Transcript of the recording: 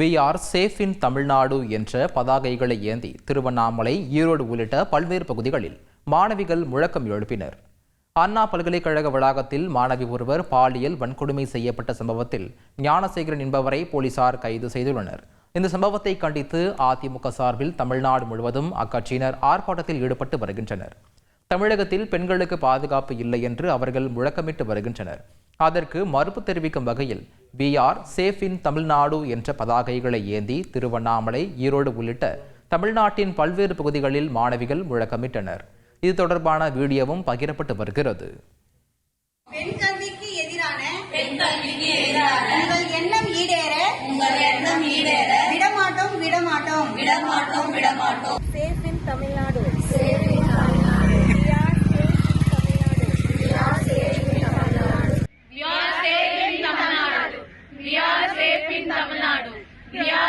We are safe in Tamil Nadu என்ற பதாகைகளை ஏந்தி திருவண்ணாமலை ஈரோடு உள்ளிட்ட பல்வேறு பகுதிகளில் மாணவிகள் முழக்கம் எழுப்பினர். அண்ணா பல்கலைக்கழக வளாகத்தில் மாணவி ஒருவர் பாலியல் வன்கொடுமை செய்யப்பட்ட சம்பவத்தில் ஞானசேகரன் என்பவரை போலீசார் கைது செய்துள்ளனர். இந்த சம்பவத்தை கண்டித்து அதிமுக சார்பில் தமிழ்நாடு முழுவதும் அக்கட்சியினர் ஆர்ப்பாட்டத்தில் ஈடுபட்டு வருகின்றனர். தமிழகத்தில் பெண்களுக்கு பாதுகாப்பு இல்லை என்று அவர்கள் முழக்கமிட்டு வருகின்றனர். அதற்கு மறுப்பு தெரிவிக்கும் வகையில் we are safe in Tamil Nadu என்ற பதாகைகளை ஏந்தி திருவண்ணாமலை ஈரோடு உள்ளிட்ட தமிழ்நாட்டின் பல்வேறு பகுதிகளில் மாணவிகள் முழக்கமிட்டனர். இது தொடர்பான வீடியோவும் பகிரப்பட்டு வருகிறது. விடமாட்டோம் விடமாட்டோம். விடமாட்டோம் விடமாட்டோம். Tamil